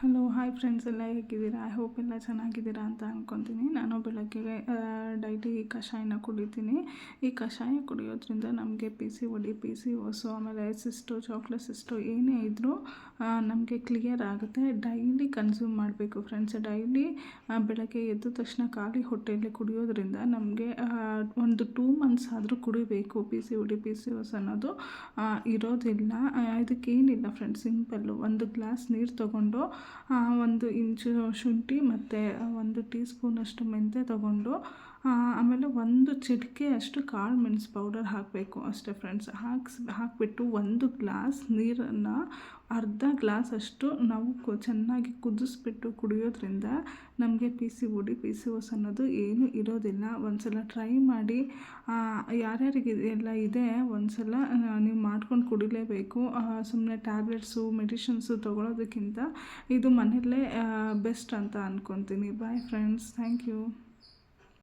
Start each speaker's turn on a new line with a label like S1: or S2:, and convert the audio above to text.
S1: Hello hi friends ಎಲ್ಲ ಹೇಗಿದ್ದೀರಾ? I hope ಎಲ್ಲ ಚೆನ್ನಾಗಿದ್ದೀರಾ ಅಂತ ಅಂದ್ಕೊತೀನಿ ನಾನು ಬೆಳಗ್ಗೆ ಡೈಲಿ ಈ ಕಷಾಯನ ಕುಡಿತೀನಿ. ಈ ಕಷಾಯ ಕುಡಿಯೋದ್ರಿಂದ ನಮಗೆ P C OD P C OS ಆಮೇಲೆ ಸಿಸ್ಟು ಚಾಕ್ಲೇಟ್ ಸಿಸ್ಟು ಏನೇ ಇದ್ದರೂ ನಮಗೆ ಕ್ಲಿಯರ್ ಆಗುತ್ತೆ. ಡೈಲಿ ಕನ್ಸ್ಯೂಮ್ ಮಾಡಬೇಕು ಫ್ರೆಂಡ್ಸ್ ಡೈಲಿ ಬೆಳಗ್ಗೆ ಎದ್ದ ತಕ್ಷಣ ಖಾಲಿ ಹೊಟ್ಟೆಯಲ್ಲಿ ಕುಡಿಯೋದ್ರಿಂದ ನಮಗೆ ಒಂದು ಟೂ ಮಂತ್ಸ್ ಆದರೂ ಕುಡಿಬೇಕು P C O D P C O S ಅನ್ನೋದು ಇರೋದಿಲ್ಲ. ಇದಕ್ಕೇನಿಲ್ಲ ಫ್ರೆಂಡ್ಸ್ ಸಿಂಪಲ್ಲು ಒಂದು ಗ್ಲಾಸ್ ನೀರು ತೊಗೊಂಡು ಒಂದು ಇಂಚು ಶುಂಠಿ ಮತ್ತು ಒಂದು ಟೀ ಸ್ಪೂನಷ್ಟು ಮೆಂತ್ಯ ತೊಗೊಂಡು ಆಮೇಲೆ ಒಂದು ಚಿಟಿಕೆ ಅಷ್ಟು ಕಾಳು ಮೆಣಸು ಪೌಡರ್ ಹಾಕಬೇಕು ಅಷ್ಟೇ ಫ್ರೆಂಡ್ಸ್ ಹಾಕ್ಸ್, ಹಾಕಿಬಿಟ್ಟು ಒಂದು ಗ್ಲಾಸ್ ನೀರನ್ನು ಅರ್ಧ ಗ್ಲಾಸ್ ಅಷ್ಟು ನಾವು ಕು, ಚೆನ್ನಾಗಿ ಕುದಿಸ್ಬಿಟ್ಟು ಕುಡಿಯೋದ್ರಿಂದ ನಮಗೆ P C O D P C O S ಅನ್ನೋದು ಏನೂ ಇರೋದಿಲ್ಲ. ಒಂದು ಸಲ ಟ್ರೈ ಮಾಡಿ ಯಾರ್ಯಾರಿಗೆ ಎಲ್ಲ ಇದೆ ಒಂದು ಸಲ ನೀವು ಮಾಡ್ಕೊಂಡು ಕುಡಿಲೇಬೇಕು. ಸುಮ್ಮನೆ ಟ್ಯಾಬ್ಲೆಟ್ಸು ಮೆಡಿಷನ್ಸು ತೊಗೊಳೋದಕ್ಕಿಂತ ಇದು ಮನೆಯಲ್ಲೇ ಬೆಸ್ಟ್ ಅಂತ ಅಂದ್ಕೊತೀನಿ ಬಾಯ್ ಫ್ರೆಂಡ್ಸ್ ಥ್ಯಾಂಕ್ ಯು